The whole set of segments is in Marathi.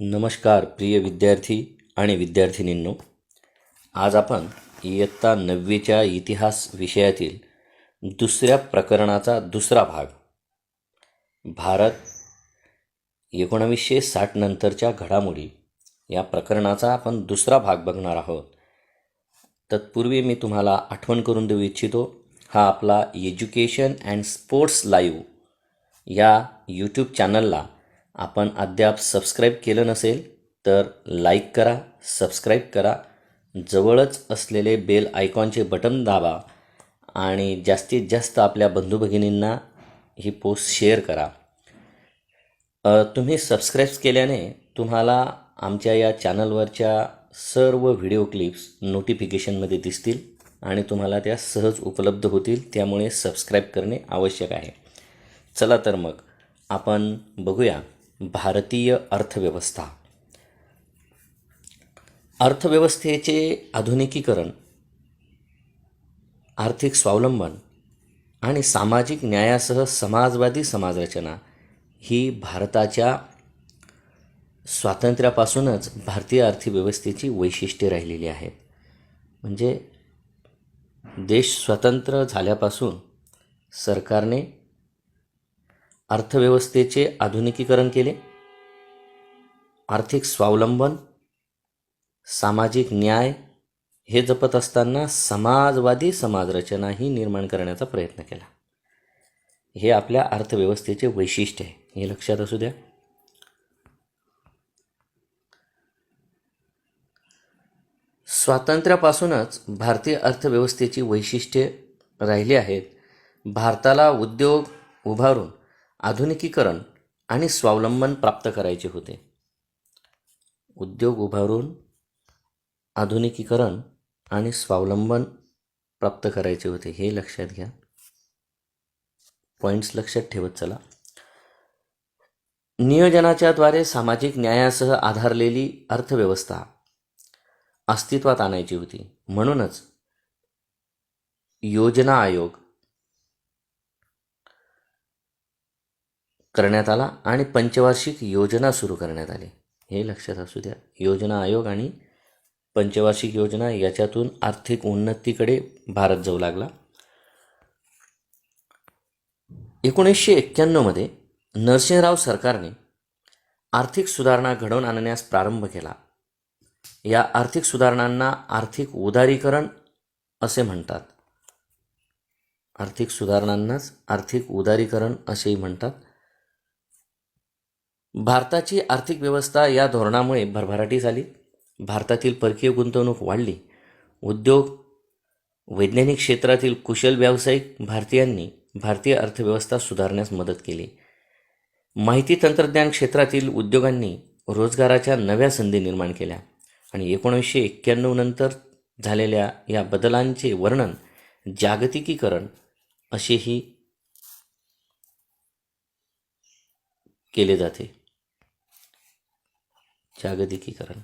नमस्कार प्रिय विद्यार्थी आणि विद्यार्थिनींनो. आज आपण इयत्ता नववीच्या इतिहास विषयातील दुसऱ्या प्रकरणाचा दुसरा भाग. भारत एकोणावीसशे साठ नंतरच्या घडामोडी या प्रकरणाचा आपण दुसरा भाग बघणार आहोत. तत्पूर्वी मी तुम्हाला आठवण करून देऊ इच्छितो हा आपला एज्युकेशन अँड स्पोर्ट्स लाईव्ह या यूट्यूब चॅनलला आपण अद्याप सबस्क्राईब केलं नसेल तर लाईक करा सबस्क्राईब करा. जवळच असलेले बेल आयकॉनचे बटन दाबा आणि जास्तीत जास्त आपल्या बंधू ही पोस्ट शेअर करा. तुम्ही सबस्क्राईब्स केल्याने तुम्हाला आमच्या या चॅनलवरच्या सर्व व्हिडिओ क्लिप्स नोटिफिकेशनमध्ये दिसतील आणि तुम्हाला त्या सहज उपलब्ध होतील त्यामुळे सबस्क्राईब करणे आवश्यक आहे. चला तर मग आपण बघूया. भारतीय अर्थव्यवस्था. अर्थव्यवस्थेचे आधुनिकीकरण आर्थिक स्वावलंबन आणि सामाजिक न्यायासह समाजवादी समाजरचना ही भारताच्या स्वातंत्र्यापासूनच भारतीय अर्थव्यवस्थेची वैशिष्ट्ये राहिलेली आहेत. म्हणजे देश स्वतंत्र झाल्यापासून सरकारने अर्थव्यवस्थेचे आधुनिकीकरण केले. आर्थिक स्वावलंबन सामाजिक न्याय हे जपत असताना समाजवादी समाजरचनाही निर्माण करण्याचा प्रयत्न केला. हे आपल्या अर्थव्यवस्थेचे वैशिष्ट्य आहे. हे लक्षात असू द्या. स्वातंत्र्यापासूनच भारतीय अर्थव्यवस्थेची वैशिष्ट्ये राहिली आहेत. भारताला उद्योग उभारून आधुनिकीकरण आणि स्वावलंबन प्राप्त करायचे होते. उद्योग उभारून आधुनिकीकरण आणि स्वावलंबन प्राप्त करायचे होते हे लक्षात घ्या. पॉईंट्स लक्षात ठेवत चला. नियोजनाच्या द्वारे सामाजिक न्यायासह आधारलेली अर्थव्यवस्था अस्तित्वात आणायची होती. म्हणूनच योजना आयोग करण्यात आला आणि पंचवार्षिक योजना सुरू करण्यात आली. हे लक्षात असू द्या. योजना आयोग आणि पंचवार्षिक योजना याच्यातून आर्थिक उन्नतीकडे भारत जाऊ लागला. एकोणीसशे एक्क्याण्णवमध्ये नरसिंहराव सरकारने आर्थिक सुधारणा घडवून आणण्यास प्रारंभ केला. या आर्थिक सुधारणांना आर्थिक उदारीकरण असे म्हणतात. आर्थिक सुधारणांनाच आर्थिक उदारीकरण असेही म्हणतात. भारताची आर्थिक व्यवस्था या धोरणामुळे भरभराटी झाली भारतातील परकीय गुंतवणूक वाढली. उद्योग वैज्ञानिक क्षेत्रातील कुशल व्यावसायिक भारतीयांनी भारतीय अर्थव्यवस्था सुधारण्यास मदत केली. माहिती तंत्रज्ञान क्षेत्रातील उद्योगांनी रोजगाराच्या नव्या संधी निर्माण केल्या आणि एकोणीसशे एक्क्याण्णव नंतर झालेल्या या बदलांचे वर्णन जागतिकीकरण असेही केले जाते. जागतिकीकरण.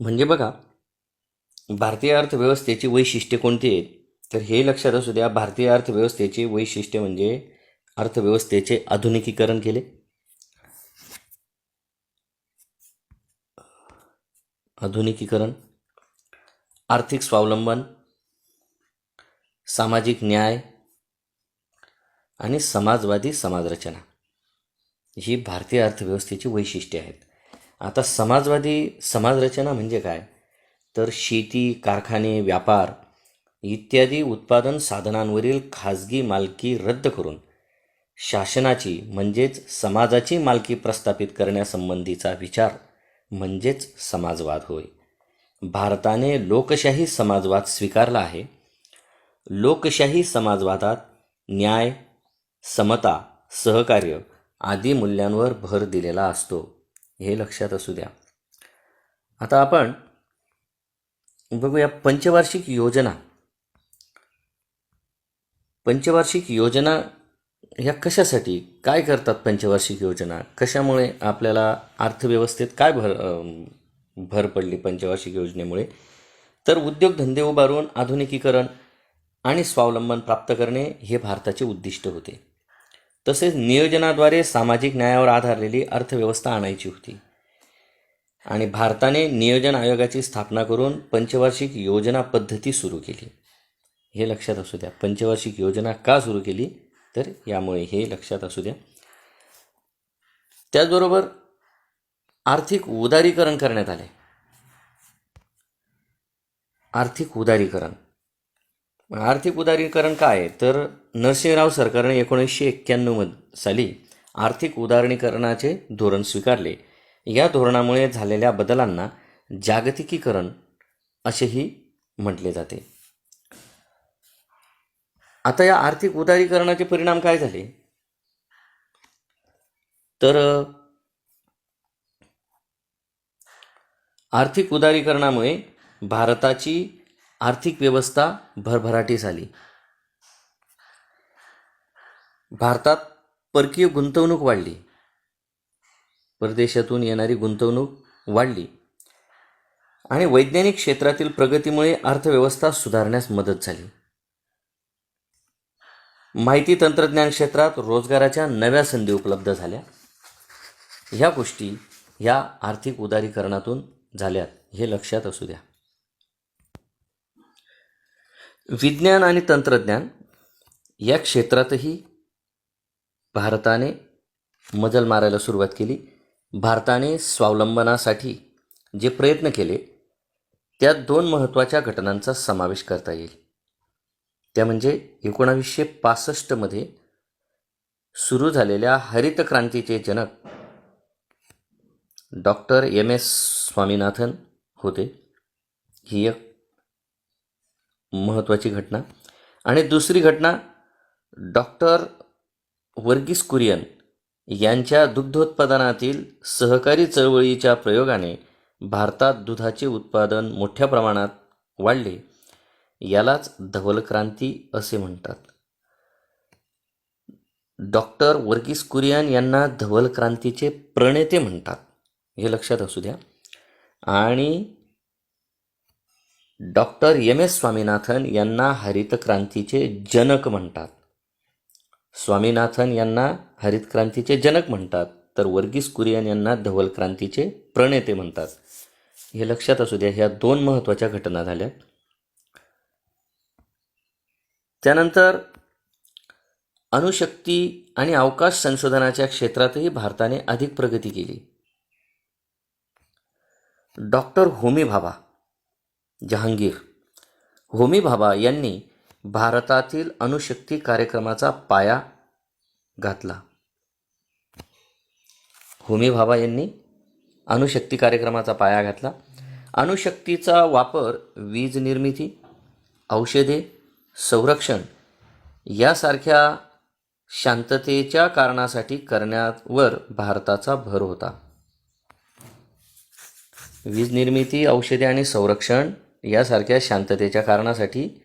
म्हणजे बघा भारतीय अर्थव्यवस्थेची वैशिष्ट्ये कोणती आहेत? तर हे लक्षात असू द्या भारतीय अर्थव्यवस्थेचे वैशिष्ट्य म्हणजे अर्थव्यवस्थेचे आधुनिकीकरण केले. आधुनिकीकरण आर्थिक स्वावलंबन सामाजिक न्याय आणि समाजवादी समाजरचना. ही भारतीय अर्थव्यवस्थेची वैशिष्ट्ये आहेत. आता समाजवादी समाजरचना म्हणजे काय? तर शेती कारखाने व्यापार इत्यादी उत्पादन साधनांवरील खाजगी मालकी रद्द करून शासनाची म्हणजेच समाजाची मालकी प्रस्थापित करण्यासंबंधीचा विचार म्हणजेच समाजवाद होय. भारताने लोकशाही समाजवाद स्वीकारला आहे. लोकशाही समाजवादात न्याय समता सहकार्य आदी मूल्यांवर भर दिलेला असतो. हे लक्षात असू द्या. आता आपण बघूया पंचवार्षिक योजना. पंचवार्षिक योजना ह्या कशासाठी काय करतात पंचवार्षिक योजना? कशामुळे आपल्याला अर्थव्यवस्थेत काय भर भर पडली पंचवार्षिक योजनेमुळे? तर उद्योगधंदे उभारून आधुनिकीकरण आणि स्वावलंबन प्राप्त करणे हे भारताचे उद्दिष्ट होते. तसेच नियोजनाद्वारे सामाजिक न्यायावर आधारलेली अर्थव्यवस्था आणायची होती. आणि भारताने नियोजन आयोगाची स्थापना करून पंचवार्षिक योजना पद्धती सुरू केली. हे लक्षात असू द्या. पंचवार्षिक योजना का सुरू केली? तर यामुळे हे लक्षात असू द्या. त्याचबरोबर आर्थिक उदारीकरण करण्यात आले. आर्थिक उदारीकरण. आर्थिक उदारीकरण काय आहे? तर नरसिंहराव सरकारने एकोणीसशे एक्क्याण्णव साली आर्थिक उदारीकरणाचे धोरण स्वीकारले. या धोरणामुळे झालेल्या बदलांना जागतिकीकरण असेही म्हटले जाते. आता या आर्थिक उदारीकरणाचे परिणाम काय झाले? तर आर्थिक उदारीकरणामुळे भारताची आर्थिक व्यवस्था भरभराटीस आली. भारतात परकीय गुंतवणूक वाढली. परदेशातून येणारी गुंतवणूक वाढली. आणि वैज्ञानिक क्षेत्रातील प्रगतीमुळे अर्थव्यवस्था सुधारण्यास मदत झाली. माहिती तंत्रज्ञान क्षेत्रात रोजगाराच्या नव्या संधी उपलब्ध झाल्या. ह्या गोष्टी ह्या आर्थिक उदारीकरणातून झाल्यात हे लक्षात असू द्या. विज्ञान आणि तंत्रज्ञान या क्षेत्रातही भारताने मजल मारायला सुरुवात केली. भारताने स्वावलंबनासाठी जे प्रयत्न केले त्यात दोन महत्त्वाच्या घटनांचा समावेश करता येईल. त्या म्हणजे एकोणावीसशे पासष्टमध्ये सुरू झालेल्या हरित क्रांतीचे जनक डॉक्टर एम एस स्वामीनाथन होते. ही एक महत्त्वाची घटना. आणि दुसरी घटना डॉक्टर वर्गीस कुरियन यांच्या दुग्धोत्पादनातील सहकारी चळवळीच्या प्रयोगाने भारतात दुधाचे उत्पादन मोठ्या प्रमाणात वाढले. यालाच धवल क्रांती असे म्हणतात. डॉक्टर वर्गीस कुरियन यांना धवल क्रांतीचे प्रणेते म्हणतात. हे लक्षात असू द्या. आणि डॉक्टर एम एस स्वामीनाथन यांना हरित क्रांतीचे जनक म्हणतात. स्वामीनाथन यांना हरित क्रांतीचे जनक म्हणतात तर वर्गीस कुरियन यांना धवल क्रांतीचे प्रणेते म्हणतात. हे लक्षात असू द्या ह्या दोन महत्त्वाच्या घटना झाल्या. त्यानंतर अणुशक्ती आणि अवकाश संशोधनाच्या क्षेत्रातही भारताने अधिक प्रगती केली. डॉक्टर होमी भाभा जहांगीर. होमी भाभा यांनी भारतातील अणुशक्ती कार्यक्रमाचा पाया घातला. होमी भाभा यांनी अणुशक्ती कार्यक्रमाचा पाया घातला. अणुशक्तीचा वापर वीज निर्मिती औषधे संरक्षण यासारख्या शांततेच्या कारणासाठी करण्यावर भारताचा भर होता. वीज निर्मिती औषधे आणि संरक्षण यासारख्या शांततेच्या कारणासाठी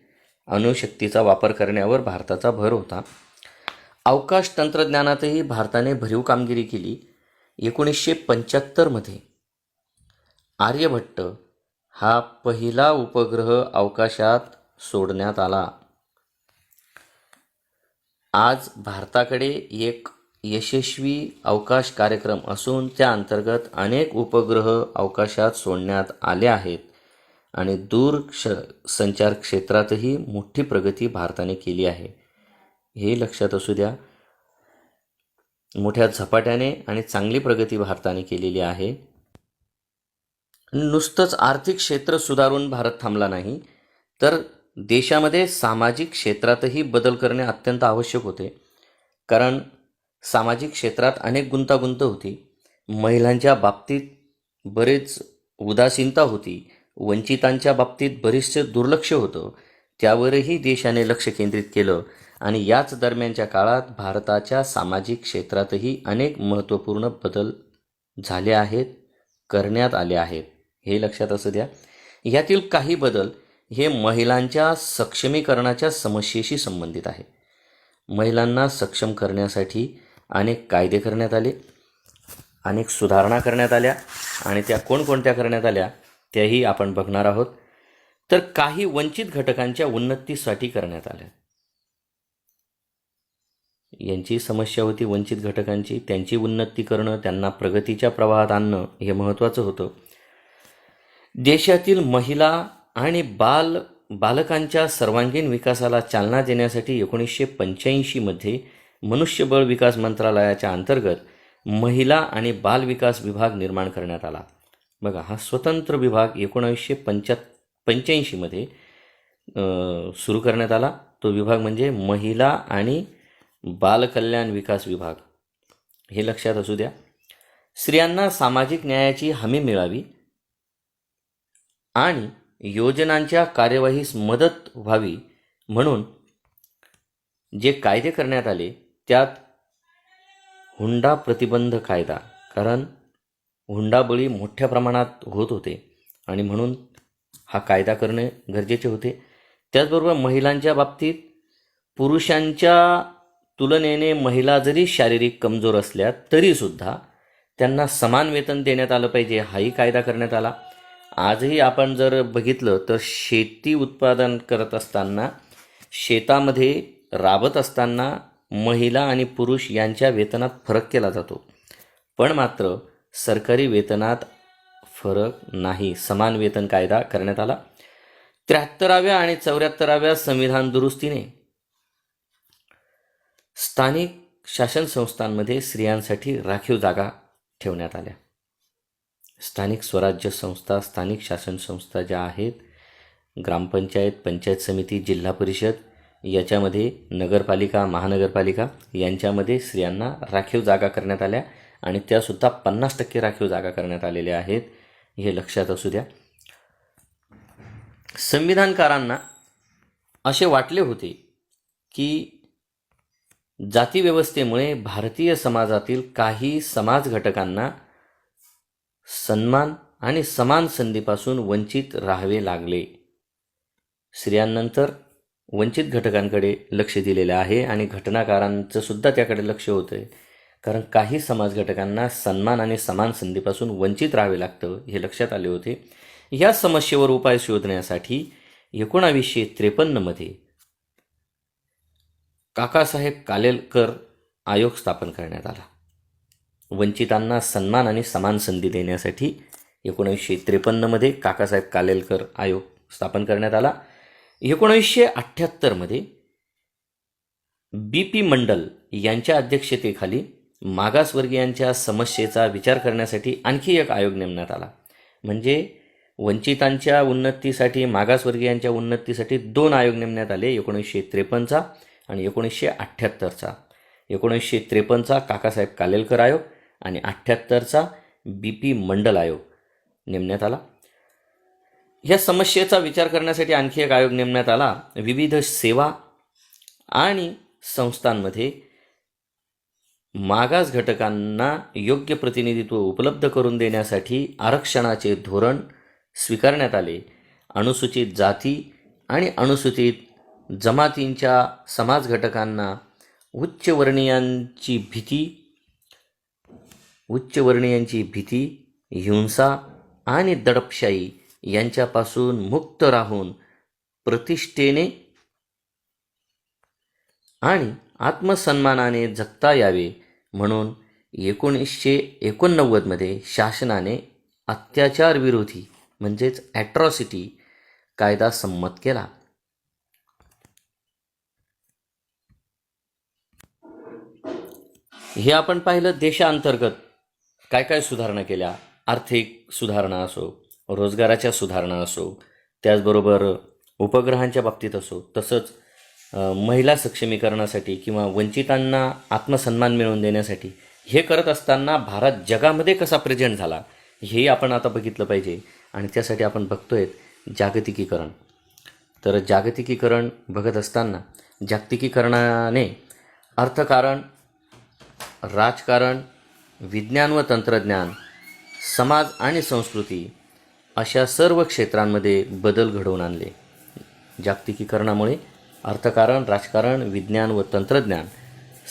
अणुशक्तीचा वापर करण्यावर भारताचा भर होता. अवकाश तंत्रज्ञानातही भारताने भरीव कामगिरी केली. एकोणीसशे पंच्याहत्तरमध्ये आर्यभट्ट हा पहिला उपग्रह अवकाशात सोडण्यात आला. आज भारताकडे एक यशस्वी अवकाश कार्यक्रम असून त्या अंतर्गत अनेक उपग्रह अवकाशात सोडण्यात आले आहेत. आणि दूर क्ष संचार क्षेत्रातही मोठी प्रगती भारताने केली आहे. हे लक्षात असू द्या. मोठ्या झपाट्याने आणि चांगली प्रगती भारताने केलेली आहे. नुसतंच आर्थिक क्षेत्र सुधारून भारत थांबला नाही तर देशामध्ये सामाजिक क्षेत्रातही बदल करणे अत्यंत आवश्यक होते. कारण सामाजिक क्षेत्रात अनेक गुंतागुंत होती. महिलांच्या बाबतीत बरेच उदासीनता होती. वंचितांच्या बाबतीत बरेचसे दुर्लक्ष होतं. त्यावरही देशाने लक्ष केंद्रित केलं आणि याच दरम्यानच्या काळात भारताच्या सामाजिक क्षेत्रातही अनेक महत्त्वपूर्ण बदल झाले आहेत करण्यात आले आहेत. हे लक्षात असू द्या. यातील काही बदल हे महिलांच्या सक्षमीकरणाच्या समस्येशी संबंधित आहे. महिलांना सक्षम करण्यासाठी अनेक कायदे करण्यात आले अनेक सुधारणा करण्यात आल्या आणि त्या कोणकोणत्या करण्यात आल्या त्याही आपण बघणार आहोत. तर काही वंचित घटकांच्या उन्नतीसाठी करण्यात आल्या. यांची समस्या होती वंचित घटकांची. त्यांची उन्नती करणं त्यांना प्रगतीच्या प्रवाहात आणणं हे महत्त्वाचं होतं. देशातील महिला आणि बाल बालकांच्या सर्वांगीण विकासाला चालना देण्यासाठी एकोणीसशे पंच्याऐंशीमध्ये मनुष्यबळ विकास मंत्रालयाच्या अंतर्गत महिला आणि बाल विकास विभाग निर्माण करण्यात आला. बघा हा स्वतंत्र विभाग एकोणावीसशे पंच्या पंच्याऐंशीमध्ये सुरू करण्यात आला. तो विभाग म्हणजे महिला आणि बालकल्याण विकास विभाग. हे लक्षात असू द्या. स्त्रियांना सामाजिक न्यायाची हमी मिळावी आणि योजनांच्या कार्यवाहीस मदत व्हावी म्हणून जे कायदे करण्यात आले त्यात हुंडा प्रतिबंध कायदा. कारण हुंडाबळी मोठ्या प्रमाणात होत होते आणि म्हणून हा कायदा करणे गरजेचे होते. त्याचबरोबर महिलांच्या बाबतीत पुरुषांच्या तुलनेने महिला जरी शारीरिक कमजोर असल्या तरीसुद्धा त्यांना समान वेतन देण्यात आलं पाहिजे हाही कायदा करण्यात आला. आजही आपण जर बघितलं तर शेती उत्पादन करत असताना शेतामध्ये राबत असताना महिला आणि पुरुष यांच्या वेतनात फरक केला जातो. पण मात्र सरकारी वेतनात फरक नाही. समान वेतन कायदा करण्यात आला. त्र्याहत्तराव्या आणि चौऱ्याहत्तराव्या संविधान दुरुस्तीने स्थानिक शासन संस्थांमध्ये स्त्रियांसाठी राखीव जागा ठेवण्यात आल्या. स्थानिक स्वराज्य संस्था स्थानिक शासन संस्था ज्या आहेत ग्रामपंचायत पंचायत समिती जिल्हा परिषद याच्यामध्ये नगरपालिका महानगरपालिका यांच्यामध्ये स्त्रियांना राखीव जागा करण्यात आल्या. आणि त्यासुद्धा पन्नास टक्के राखीव जागा करण्यात आलेल्या आहेत. हे लक्षात असू द्या. संविधानकारांना असे वाटले होते की जातीव्यवस्थेमुळे भारतीय समाजातील काही समाज घटकांना सन्मान आणि समान संधीपासून वंचित राहावे लागले. स्त्रियांनंतर वंचित घटकांकडे लक्ष दिलेलं आहे आणि घटनाकारांचं सुद्धा त्याकडे लक्ष होतं आहे कारण काही समाज घटकांना सन्मान आणि समान संधीपासून वंचित राहावे लागतं हे लक्षात आले होते. या समस्येवर उपाय शोधण्यासाठी एकोणावीसशे त्रेपन्नमध्ये काकासाहेब कालेलकर आयोग स्थापन करण्यात आला. वंचितांना सन्मान आणि समान संधी देण्यासाठी एकोणीसशे त्रेपन्नमध्ये काकासाहेब कालेलकर आयोग स्थापन करण्यात आला. एकोणीसशे अठ्ठ्याहत्तरमध्ये बी पी मंडल यांच्या अध्यक्षतेखाली मागासवर्गीयांच्या समस्येचा विचार करण्यासाठी आणखी एक आयोग नेमण्यात आला. म्हणजे वंचितांच्या उन्नतीसाठी मागासवर्गीयांच्या उन्नतीसाठी दोन आयोग नेमण्यात आले एकोणीसशे त्रेपन्नचा आणि एकोणीसशे अठ्ठ्याहत्तरचा. एकोणीसशे त्रेपन्नचा काकासाहेब कालेलकर आयोग आणि अठ्ठ्याहत्तरचा बी पी मंडल आयोग नेमण्यात आला. या समस्येचा विचार करण्यासाठी आणखी एक आयोग नेमण्यात आला. विविध सेवा आणि संस्थांमध्ये मागास घटकांना योग्य प्रतिनिधित्व उपलब्ध करून देण्यासाठी आरक्षणाचे धोरण स्वीकारण्यात आले. अनुसूचित जाती आणि अनुसूचित जमातींच्या समाज घटकांना उच्चवर्णीयांची भीती उच्चवर्णीयांची भीती हिंसा आणि दडपशाही यांच्यापासून मुक्त राहून प्रतिष्ठेने आणि आत्मसन्मानाने जगता यावे म्हणून एकोणीसशे एकोणनव्वदमध्ये शासनाने अत्याचार विरोधी म्हणजेच ॲट्रॉसिटी कायदा संमत केला. हे आपण पाहिलं देशांतर्गत काय काय सुधारणा केल्या. आर्थिक सुधारणा असो रोजगाराच्या सुधारणा असो त्याचबरोबर उपग्रहांच्या बाबतीत असो तसंच महिला सक्षमीकरणासाठी किंवा वंचितांना आत्मसन्मान मिळवून देण्यासाठी हे करत असताना भारत जगामध्ये कसा प्रेझेंट झाला हे आपण आता बघितलं पाहिजे. आणि त्यासाठी आपण बघतोय जागतिकीकरण. तर जागतिकीकरण बघत असताना जागतिकीकरणाने अर्थकारण राजकारण विज्ञान व तंत्रज्ञान समाज आणि संस्कृती अशा सर्व क्षेत्रांमध्ये बदल घडवून आणले. जागतिकीकरणामुळे अर्थकारण राजकारण विज्ञान व तंत्रज्ञान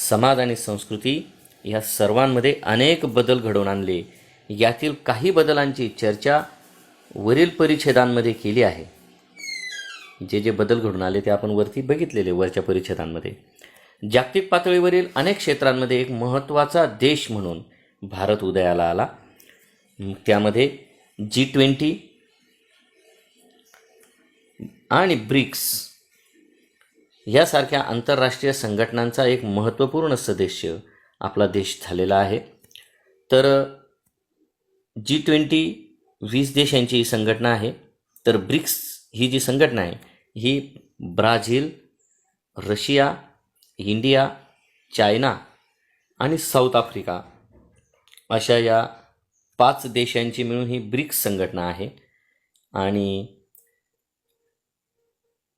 समाज आणि संस्कृती या सर्वांमध्ये अनेक बदल घडवून आणले. यातील काही बदलांची चर्चा वरील परिच्छेदांमध्ये केली आहे. जे जे बदल घडून आले ते आपण वरती बघितलेले वरच्या परिच्छेदांमध्ये. जागतिक पातळीवरील अनेक क्षेत्रांमध्ये एक महत्त्वाचा देश म्हणून भारत उदयाला आला. त्यामध्ये जी ट्वेंटी आणि ब्रिक्स यासारख्या आंतरराष्ट्रीय संघटनांचा एक महत्त्वपूर्ण सदस्य आपला देश झालेला आहे. तर जी ट्वेंटी वीस देशांची ही संघटना आहे. तर ब्रिक्स ही जी संघटना आहे ही ब्राझील रशिया इंडिया चायना आणि साऊथ आफ्रिका अशा या पाच देशांची मिळून ही ब्रिक्स संघटना आहे. आणि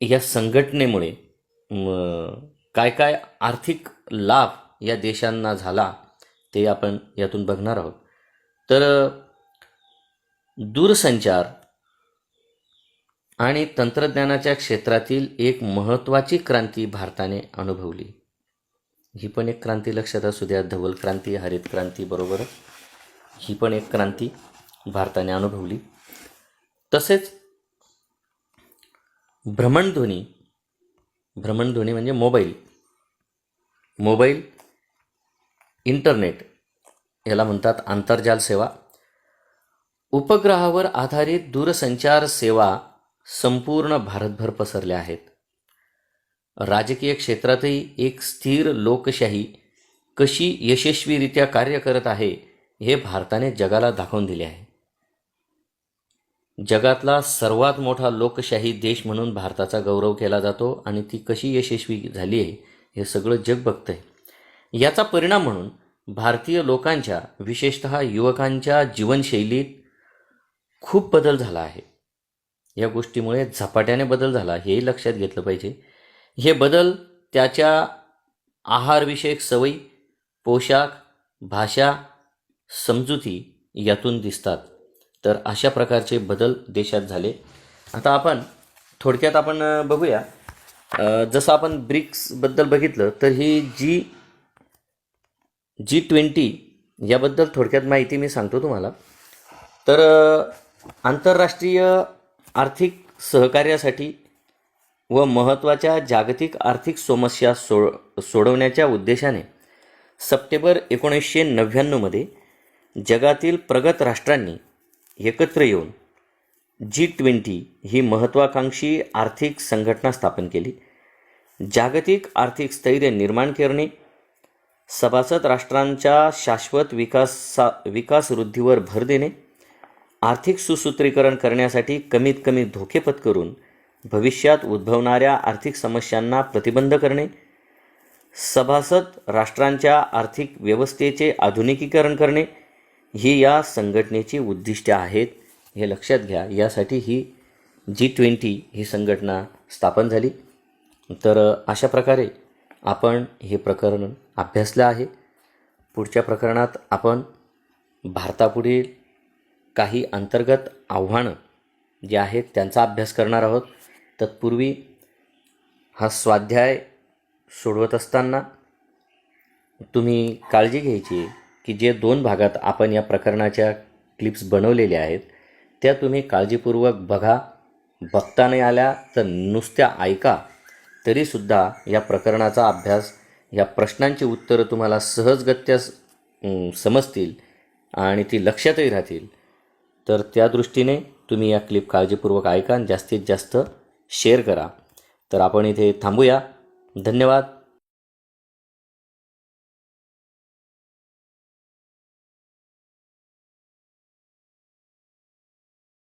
या संघटनेमुळे काय काय आर्थिक लाभ या देशांना झाला ते आपण यातून बघणार आहोत. तर दूरसंचार आणि तंत्रज्ञानाच्या क्षेत्रातील एक महत्त्वाची क्रांती भारताने अनुभवली. ही पण एक क्रांती लक्षात असू द्या धवल क्रांती हरित क्रांती बरोबर? ही पण एक क्रांती भारताने अनुभवली. तसेच भ्रमणध्वनी भ्रमणध्वनी म्हणजे मोबाईल. मोबाईल इंटरनेट याला म्हणतात आंतरजाल सेवा. उपग्रहावर आधारित दूरसंचार सेवा संपूर्ण भारतभर पसरल्या आहेत. राजकीय क्षेत्रातही एक स्थिर लोकशाही कशी यशस्वीरित्या कार्य करत आहे हे भारताने जगाला दाखवून दिले आहे. जगातला सर्वात मोठा लोकशाही देश म्हणून भारताचा गौरव केला जातो आणि ती कशी यशस्वी झाली आहे हे सगळं जग बघतं आहे याचा परिणाम म्हणून भारतीय लोकांच्या विशेषत युवकांच्या जीवनशैलीत खूप बदल झाला आहे. या गोष्टीमुळे झपाट्याने बदल झाला हेही लक्षात घेतलं पाहिजे. हे बदल त्याच्या आहारविषयक सवयी पोशाख भाषा समजुती यातून दिसतात. तर अशा प्रकारचे बदल देशात झाले. आता आपण थोडक्यात आपण बघूया. जसं आपण ब्रिक्सबद्दल बघितलं तर ही जी जी ट्वेंटी याबद्दल थोडक्यात माहिती मी सांगतो तुम्हाला. तर आंतरराष्ट्रीय आर्थिक सहकार्यासाठी व महत्त्वाच्या जागतिक आर्थिक समस्या सो सोडवण्याच्या उद्देशाने सप्टेंबर एकोणीसशे नव्याण्णवमध्ये जगातील प्रगत राष्ट्रांनी एकत्र येऊन जी ट्वेंटी ही महत्त्वाकांक्षी आर्थिक संघटना स्थापन केली. जागतिक आर्थिक स्थैर्य निर्माण करणे सभासद राष्ट्रांच्या शाश्वत विकासा विकास वृद्धीवर भर देणे आर्थिक सुसूत्रीकरण करण्यासाठी कमीत कमी धोकेपत करून भविष्यात उद्भवणाऱ्या आर्थिक समस्यांना प्रतिबंध करणे सभासद राष्ट्रांच्या आर्थिक व्यवस्थेचे आधुनिकीकरण करणे ही या संघटनेची उद्दिष्टे आहेत हे लक्षात घ्या. यासाठी ही जी ट्वेंटी ही संघटना स्थापन झाली. तर अशा प्रकारे आपण हे प्रकरण अभ्यासलं आहे. पुढच्या प्रकरणात आपण भारतापुढील काही अंतर्गत आव्हानं जे आहेत त्यांचा अभ्यास करणार आहोत. तत्पूर्वी हा स्वाध्याय सोडवत असताना तुम्ही काळजी घ्यायची. की जे दोन भागात आपण या प्रकरणाच्या क्लिप्स बनवलेल्या आहेत त्या तुम्ही काळजीपूर्वक बघा. बघता नाही आल्या तर नुसत्या ऐका. तरीसुद्धा या प्रकरणाचा अभ्यास या प्रश्नांची उत्तरं तुम्हाला सहजगत्या समजतील आणि ती लक्षातही राहतील. तर त्या दृष्टीने तुम्ही या क्लिप काळजीपूर्वक ऐका आणि जास्तीत जास्त शेअर करा. तर आपण इथे थांबूया. धन्यवाद.